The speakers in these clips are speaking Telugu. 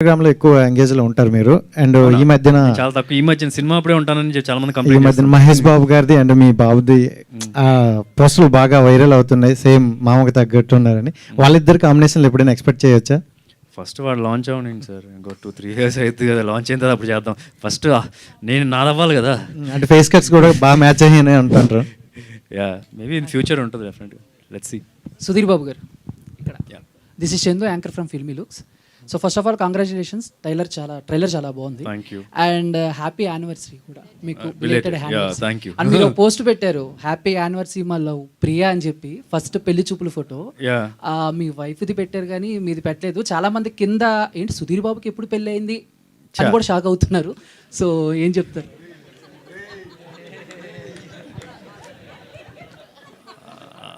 ఇన్స్టాగ్రామ్లో ఎక్కువ ఎంగేజ్లో ఉంటారు మీరు. అండ్ ఈ మధ్యన చాలా తక్కువ ఈ మధ్యన సినిమా అప్పుడే ఉంటానని చెప్పి చాలా మంది ఈ కంప్లైంట్ మధ్యన మహేష్ బాబు గారిది అండ్ మీ బాబుది ఆ పోస్టులు బాగా వైరల్ అవుతున్నాయి. సేమ్ మామకు తగ్గట్టు ఉన్నారని. వాళ్ళిద్దరు కాంబినేషన్లు ఎప్పుడైనా ఎక్స్పెక్ట్ చేయొచ్చా? ఫస్ట్ వాడు లాంచ్ అవ్వండి సార్. ఇంకో టూ త్రీ ఇయర్స్ అవుతుంది కదా. లాంచ్ అయిన తర్వాత అప్పుడు చేద్దాం. ఫస్ట్ నేను నాది అవ్వాలి కదా అంటే ఫేస్ కట్స్ కూడా బాగా మ్యాచ్ అయ్యాయని అంటుంటారు యా మేబీ ఇన్ ఫ్యూచర్ ఉంటుంది డెఫినెట్గా లెట్స్ సి సుధీర్ బాబు గారు. ఇక్కడ. This is Chandu anchor from filmy looks so first of all congratulations trailer చాలా ట్రైలర్ చాలా బాగుంది. అండ్ హ్యాపీ యానివర్సరీ కూడా. మీకు. అండ్ మీరు పోస్ట్ పెట్టారు హ్యాపీ యానివర్సరీ మా లవ్ ప్రియా అని చెప్పి ఫస్ట్ పెళ్ళి చూపుల ఫోటో మీ వైఫ్ది పెట్టారు కానీ మీది పెట్టలేదు. చాలా మంది కింద ఏంటి సుధీర్ బాబుకి ఎప్పుడు పెళ్ళి అయింది అని. కూడా షాక్ అవుతున్నారు. సో ఏం చెప్తారు?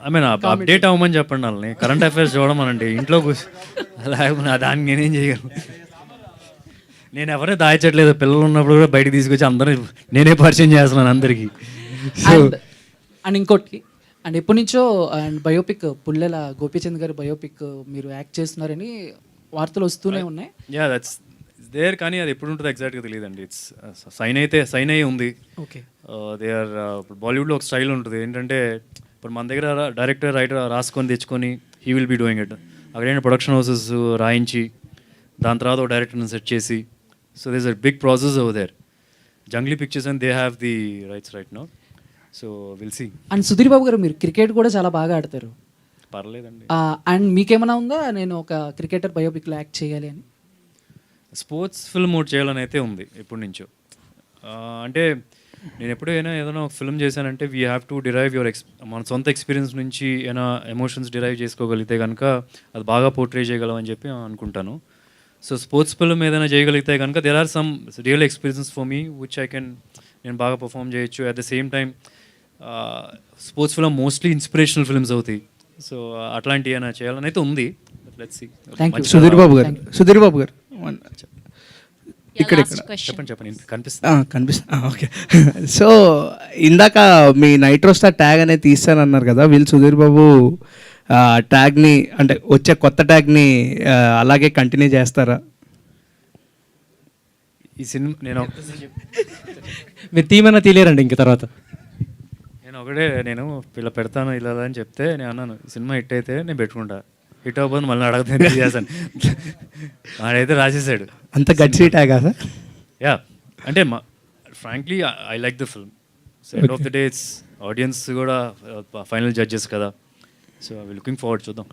ఐ మీన్ అప్డేట్ అవ్వమని చెప్పండి వాళ్ళని. కరెంట్ అఫైర్స్ చూడమనండి ఇంట్లో కూర్చో దానికి నేనేం చేయగలను? నేను ఎవరే దాయచట్లేదు పిల్లలు ఉన్నప్పుడు కూడా బయటకు తీసుకొచ్చి అందరూ నేనే పరిచయం చేస్తున్నాను అందరికీ. సో అండ్ అండ్ ఇంకోటి అండ్ ఎప్పటి నుంచో అండ్ బయోపిక్ పుల్లెల గోపీచంద్ గారి బయోపిక్ మీరు యాక్ట్ చేస్తున్నారని వార్తలు వస్తూనే ఉన్నాయి. యా దట్స్ దేర్ కానీ అది ఎప్పుడు ఉంటుందో ఎగ్జాక్ట్గా తెలియదండి. ఇట్స్ సైన్ అయితే సైన్ అయ్యి ఉంది. ఓకే దే ఆర్ బాలీవుడ్లో ఒక స్టైల్ ఉంటుంది. ఏంటంటే ఇప్పుడు మన దగ్గర డైరెక్టర్ రైటర్ రాసుకొని తెచ్చుకొని he will be doing it అక్కడ ఏంటి ప్రొడక్షన్ హౌసెస్ రాయించి దాని తర్వాత ఒక డైరెక్టర్ని సెట్ చేసి so this a big process over there Junglee pictures and they have the rights right no so will see and Sudheer Babu గారు మీరు క్రికెట్ కూడా చాలా బాగా ఆడతారు. పర్లేదండి. అండ్ మీకేమైనా ఉందా? నేను ఒక క్రికెటర్ బయోపిక్లో యాక్ట్ చేయాలి అని. స్పోర్ట్స్ ఫిల్మ్ ఒకటి చేయాలని అయితే ఉంది ఎప్పటి నుంచో. అంటే నేను ఎప్పుడైనా ఏదైనా ఒక ఫిల్మ్ చేశానంటే we have to derive your X మన సొంత ఎక్స్పీరియన్స్ నుంచి ఏమైనా ఎమోషన్స్ డిరైవ్ చేసుకోగలిగితే కనుక అది బాగా పోర్ట్రే చేయగలం అని చెప్పి అనుకుంటాను. సో స్పోర్ట్స్ ఫిల్మ్ ఏదైనా చేయగలిగితే కనుక there are some real experience for me which I can నేను బాగా పర్ఫామ్ చేయొచ్చు. At the same time sports film mostly inspirational films అవుతాయి. సో అట్లాంటివి ఏమైనా చేయాలని అయితే ఉంది. సుధీర్ బాబు గారు. సుధీర్ బాబు గారు. ఇక్కడ ఇక్కడ చెప్పండి చెప్పండి. కనిపిస్తుంది. ఆ, కనిపిస్తా. ఓకే. సో ఇందాక మీ నైట్రో స్టార్ ట్యాగ్ అనేది తీస్తానన్నారు కదా వీళ్ళు సుధీర్ బాబు ఆ, ట్యాగ్ని అంటే వచ్చే కొత్త ట్యాగ్ని అలాగే కంటిన్యూ చేస్తారా? ఈ సినిమా నేను మీరు తీమన్నా తీలేరండి ఇంక తర్వాత. నేను ఒకటే నేను ఇలా పెడతాను ఇలా అని చెప్తే నేను అన్నాను "ఈ సినిమా హిట్ అయితే నేను పెట్టుకుంటా. హిట్ అవ్వబోదు మళ్ళీ అడగదు నేను చేశాను వాడైతే రాసేసాడు. అంత గడ్సి ట్యాగా సార్? యా. అంటే మా frankly I like the film so end of the day it's audience కూడా ఫైనల్ జడ్జెస్ కదా. సో ఐ లుకింగ్ ఫార్వర్డ్ చూద్దాం.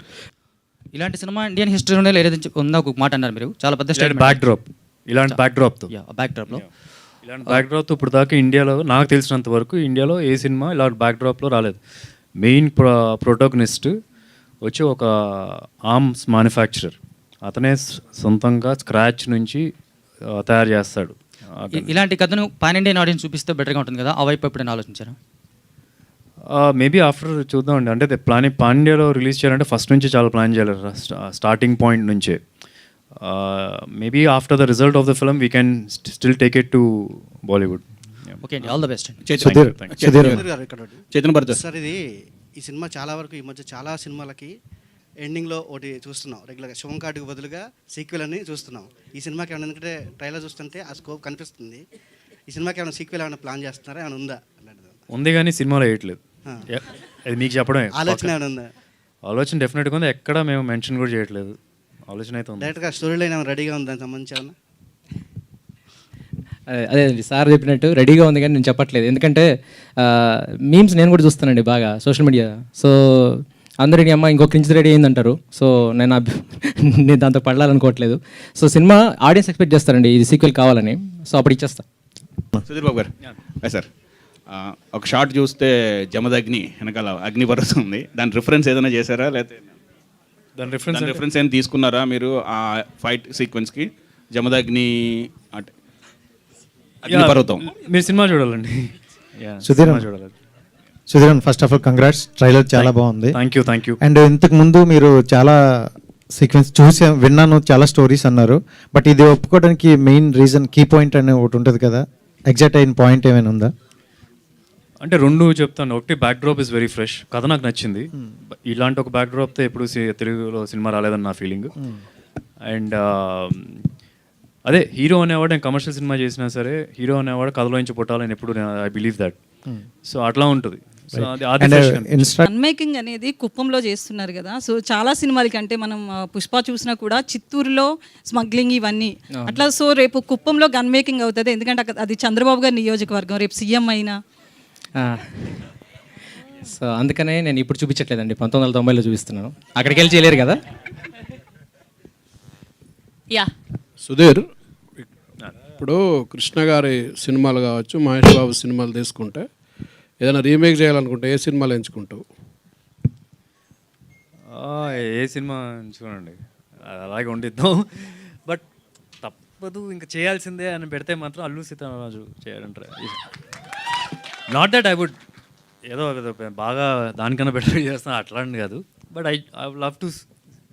ఇలాంటి సినిమా ఇండియన్ హిస్టరీలోనే లేదని ఉందా ఒక మాట అన్నారు మీరు. చాలా పెద్ద ఇలాంటి బ్యాక్ డ్రాప్ ఇలాంటి బ్యాక్ డ్రాప్తో బ్యాక్ డ్రాప్లో. ఇలాంటి బ్యాక్ డ్రాప్తో ఇప్పుడు దాకా ఇండియాలో నాకు తెలిసినంత వరకు ఇండియాలో ఏ సినిమా ఇలాంటి బ్యాక్ డ్రాప్లో రాలేదు. మెయిన్ ప్రో ప్రోటోగనిస్ట్ వచ్చి ఒక ఆర్మ్స్ మ్యానుఫ్యాక్చరర్. అతనే సొంతంగా స్క్రాచ్ నుంచి తయారు చేస్తాడు. ఇలాంటి కథను పాన్ ఇండియన్ ఆడియన్స్ చూపిస్తే బెటర్గా ఉంటుంది కదా? ఆ వైపు ఎప్పుడైనా ఆలోచించారా? మేబీ ఆఫ్టర్ చూద్దామండి. అంటే ప్లాన్ పాండ్యాలో రిలీజ్ చేయాలంటే ఫస్ట్ నుంచి చాలా ప్లాన్ చేయాలి. స్టార్టింగ్ పాయింట్ నుంచే. Maybe after the result of the film we can still take it to Bollywood. Okay all the best. Chaitanya Bharat sir ఇది ఈ సినిమా చాలా వరకు ఈ మధ్య చాలా సినిమాలకి ఎండింగ్లో ఒకటి చూస్తున్నాం. రెగ్యులర్గా శివం కార్డుకు బదులుగా సీక్వెల్ అని చూస్తున్నాం. ఈ సినిమాకి ఏమైనా ఎందుకంటే ట్రైలర్ చూస్తుంటే ఆ స్కోప్ కనిపిస్తుంది. ఈ సినిమాకి ఏమైనా సీక్వెల్ ఏమైనా ప్లాన్ చేస్తున్నారా? ఏమైనా ఉందా? ఉంది కానీ సినిమాలో వేయట్లేదు. అది మీకు చెప్పడమే. ఆలోచన ఏమైనా ఉందా? ఆలోచన డెఫినెట్గా ఉంది. ఎక్కడ మేము మెన్షన్ కూడా చేయట్లేదు. ఆలోచన అయితే ఉంది. డైరెక్ట్గా స్టోరీ లైన్ ఏమైనా రెడీగా ఉంది? సంబంధించి ఏమైనా? అదే సార్ చెప్పినట్టు రెడీగా ఉంది కానీ నేను చెప్పట్లేదు. ఎందుకంటే మీమ్స్ నేను కూడా చూస్తానండి బాగా సోషల్ మీడియా సో అందరూ నీ అమ్మ ఇంకో క్రించి రెడీ అయిందంటారు. సో నేను అభి- నేను దాంతో పడాలనుకోవట్లేదు సో సినిమా ఆడియన్స్ ఎక్స్పెక్ట్ చేస్తారండి. ఇది సీక్వెల్ కావాలని. సో అప్పుడు ఇచ్చేస్తా. సుధీర్ బాబు గారు. సార్. ఒక షార్ట్ చూస్తే జమదగ్ని వెనకాల అగ్ని పర్వతం ఉంది. దాని రిఫరెన్స్ ఏదైనా చేశారా? లేకపోతే దాని రిఫరెన్స్ రిఫరెన్స్ ఏమైనా తీసుకున్నారా మీరు ఆ ఫైట్ సీక్వెన్స్కి జమదగ్ని అంటే అగ్ని పర్వతం. మీరు సినిమా చూడాలండి. సుధీర్ సినిమా చూడాలి. Sudheeran first of all congrats trailer చాలా బాగుంది. Thank you thank you and ఇంతకు ముందు మీరు చాలా సీక్వెన్స్ చూసా విన్నాను చాలా స్టోరీస్ అన్నారు. బట్ ఇది ఒప్పుకోవడానికి మెయిన్ రీజన్ కీ పాయింట్ అనే ఒకటి ఉంటుంది కదా. ఎగ్జాక్ట్ అయిన పాయింట్ ఏమైనా ఉందా? అంటే రెండు చెప్తాను. ఒకటి backdrop is very fresh కథ నాకు నచ్చింది. ఇలాంటి ఒక బ్యాక్ డ్రాప్తో ఎప్పుడు తెలుగులో సినిమా రాలేదని నా ఫీలింగ్ అండ్ అదే హీరో అనేవాడు నేను కమర్షియల్ సినిమా చేసినా సరే హీరో అనేవాడు కథలో నుంచి పుట్టాలని ఎప్పుడు ఐ బిలీవ్ దట్ సో అట్లా ఉంటుంది. మేకింగ్ అనేది కుప్పంలో చేస్తున్నారు కదా. సో చాలా సినిమాలకి అంటే మనం ఆ, పుష్ప చూసినా కూడా చిత్తూరులో స్మగ్లింగ్ ఇవన్నీ. అట్లా సో రేపు కుప్పంలో గన్ మేకింగ్ అవుతుంది. ఎందుకంటే అక్కడ- అది చంద్రబాబు గారి నియోజకవర్గం. రేపు సీఎం అయినా. సో అందుకనే నేను ఇప్పుడు చూపించట్లేదండి. పంతొమ్మిది వందల తొంభైలో చూపిస్తున్నాను. అక్కడికి వెళ్ళి చేయలేరు కదా? యా. సుధీర్ ఇప్పుడు కృష్ణ గారి సినిమాలు కావచ్చు మహేష్ బాబు సినిమాలు తీసుకుంటే ఏదైనా రీమేక్ చేయాలనుకుంటే ఏ సినిమాలు ఎంచుకుంటావు? ఆ, ఏ సినిమా చూడండి అలాగే ఉండిద్దాం. బట్ తప్పదు ఇంకా చేయాల్సిందే అని పెడితే మాత్రం అల్లు సీతారామరాజు చేయాలంటారు. నాట్ దట్ ఐ వుడ్ ఏదో ఏదో బాగా దానికన్నా బెటర్ చేస్తాను అట్లాంటి కాదు. But I I love to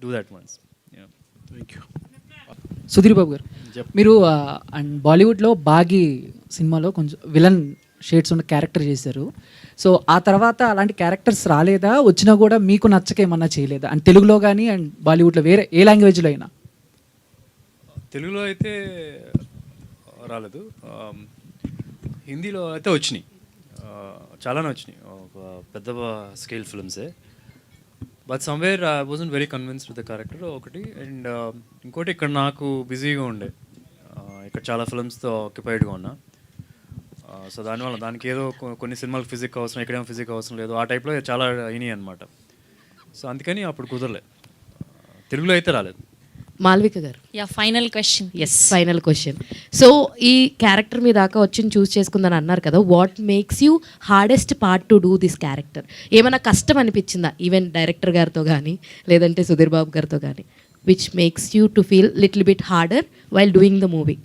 do that once thank you Sudheer Babu గారు. మీరు అండ్ బాలీవుడ్లో బాగి సినిమాలో కొంచెం విలన్ షేడ్స్ ఉన్న క్యారెక్టర్ చేశారు. సో ఆ తర్వాత అలాంటి క్యారెక్టర్స్ రాలేదా? వచ్చినా కూడా మీకు నచ్చకేమన్నా చేయలేదా? అండ్ తెలుగులో కానీ అండ్ బాలీవుడ్లో వేరే ఏ లాంగ్వేజ్లో అయినా? తెలుగులో అయితే రాలేదు. హిందీలో అయితే వచ్చినాయి. చాలానే వచ్చినాయి. ఒక పెద్ద scale ఫిల్మ్సే. But somewhere I wasn't very convinced with the character ఒకటి. అండ్ ఇంకోటి ఇక్కడ నాకు బిజీగా ఉండే. చాలా ఫిల్మ్స్తో ఆక్యుపైడ్గా ఉన్నా. సో దానివల్ల దానికి ఏదో కొన్ని సినిమాలకు ఫిజిక్ అవసరం ఎక్కడేమో ఫిజిక్ అవసరం లేదు. ఆ టైప్లో చాలా అయినాయి అనమాట సో అందుకని అప్పుడు కుదరలే. తెలుగులో అయితే రాలేదు. మాల్విక గారు. Yeah final question yes final question so ఈ క్యారెక్టర్ మీ దాకా వచ్చి చూస్ చేసుకుందని అన్నారు కదా what makes you hardest part to do this character ఏమైనా కష్టం అనిపించిందా? ఈవెన్ డైరెక్టర్ గారితో కానీ లేదంటే సుధీర్ బాబు గారితో కానీ which makes you to feel little bit harder while doing the movie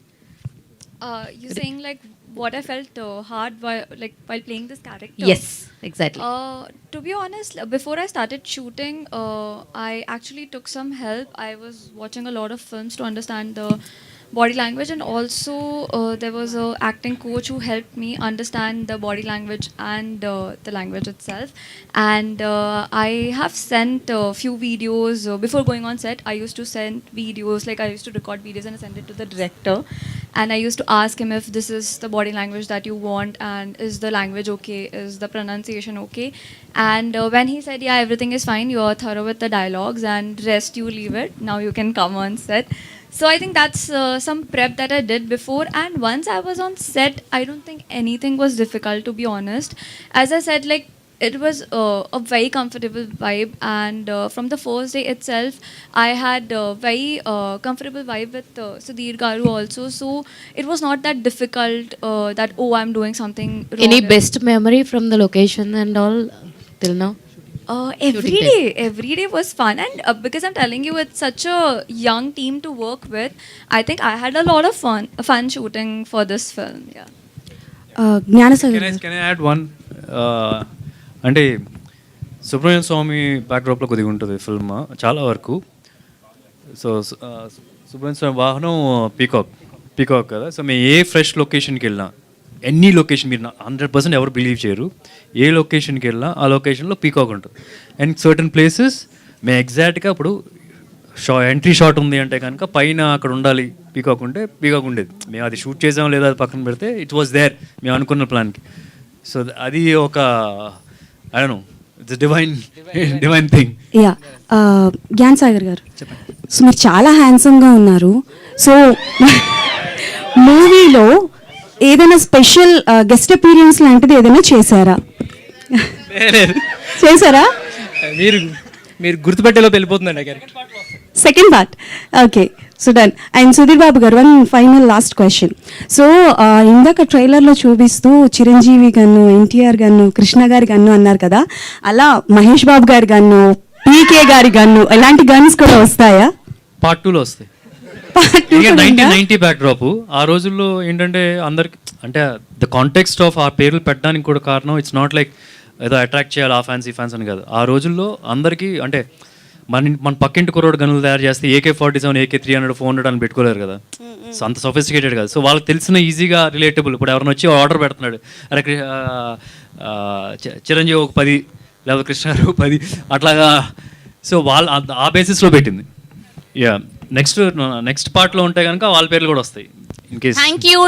Uh, you're saying like what I felt uh, hard while like while playing this character. Yes, exactly. Uh, to be honest, uh, before I started shooting, uh, I actually took some help. I was watching a lot of films to understand the body language, and also uh, there was a acting coach who helped me understand the body language and uh, the language itself. And uh, I have sent a few videos uh, before going on set. I used to send videos, like I used to record videos and send it to the director. And I used to ask him if this is the body language that you want, and is the language okay, is the pronunciation okay. And uh, when he said, Yeah, everything is fine, you're thorough with the dialogues, and rest you leave it, now you can come on set. So I think that's uh, some prep that I did before. And once I was on set, I don't think anything was difficult, to be honest. As I said, like, it was uh, a very comfortable vibe and uh, from the first day itself i had a very uh, comfortable vibe with uh, sudhir garu also. So it was not that difficult uh, that oh i'm doing something wrong. Any best memory from the location and all till now? Uh, every day, every day was fun. And uh, because i'm telling you it's such a young team to work with i think i had a lot of fun fun shooting for this film yeah. Uh, Can I, uh, can I add one? Uh, అంటే సుబ్రహ్మణ్య స్వామి బ్యాక్డ్రాప్లో కొద్దిగా ఉంటుంది ఫిల్మ్ చాలా వరకు. సో సుబ్రహ్మణ్య స్వామి వాహనం పీకాక్ పీకాక్ కదా. సో మేము ఏ ఫ్రెష్ లొకేషన్కి వెళ్ళినా ఎనీ లొకేషన్ మీరు హండ్రెడ్ పర్సెంట్ ఎవరు బిలీవ్ చేయరు. ఏ లొకేషన్కి వెళ్ళినా ఆ లొకేషన్లో పీకాక్ ఉంటుంది. అండ్ సర్టన్ ప్లేసెస్ మేము ఎగ్జాక్ట్గా ఇప్పుడు షా ఎంట్రీ షాట్ ఉంది అంటే కనుక పైన అక్కడ ఉండాలి పీకాక్ ఉంటే పీకాక్ ఉండేది. మేము అది షూట్ చేసాం లేదా అది పక్కన పెడితే ఇట్ వాస్ దేర్ మేము అనుకున్న ప్లాన్కి సో అది ఒక I know it's divine divine thing yeah Gyan Sagar గారు. సో మీరు చాలా హ్యాండ్సమ్గా ఉన్నారు. సో మూవీలో ఏదైనా స్పెషల్ గెస్ట్ అపీరియన్స్ లాంటిది ఏదైనా చేశారా? చేశారా? మీరు మీరు గుర్తుపెట్టేలోపు వెళ్ళిపోతుందండి ఆ character second part okay so done and Sudheer Babu గారు one final last question so ఇందాక ట్రైలర్లో చూపిస్తూ చిరంజీవి గన్ను ఎన్టీఆర్ గన్ను కృష్ణ గారి గన్ను అన్నారు కదా అలా మహేష్ బాబు గారి గన్ను పీకే గారి గన్ను ఇలాంటి గన్స్ కూడా వస్తాయా? పార్ట్ టూలో వస్తాయి. నైన్టీ బ్యాక్ డ్రాప్ ఆ రోజుల్లో ఏంటంటే అందరికి అంటే ద కాంటెక్స్ట్ ఆఫ్ ఆ పేర్లు పెట్టడానికి కూడా కారణం ఇట్స్ నాట్ లైక్ ఏదో అట్రాక్ట్ చేయాలి ఆ ఫ్యాన్స్ ఈ ఫ్యాన్స్ అని కాదు. ఆ రోజుల్లో అందరికీ అంటే మన మన పక్కింటి కుర్రోడు గనులు తయారు చేస్తే AK forty seven AK three hundred four hundred అని పెట్టుకోలేరు కదా. సో అంత సొఫిస్టికేటెడ్ కాదు. సో వాళ్ళకి తెలిసిన ఈజీగా రిలేటబుల్. ఇప్పుడు ఎవరైనా వచ్చి ఆర్డర్ పెడుతున్నాడు. అరే చిరంజీవి ఒక పది లేకపోతే కృష్ణ గారు ఒక పది అట్లాగా. సో వాళ్ళ ఆ- ఆ బేసిస్లో పెట్టింది. యా నెక్స్ట్ నెక్స్ట్ పార్ట్లో ఉంటే కనుక వాళ్ళ పేర్లు కూడా వస్తాయి. In case thank you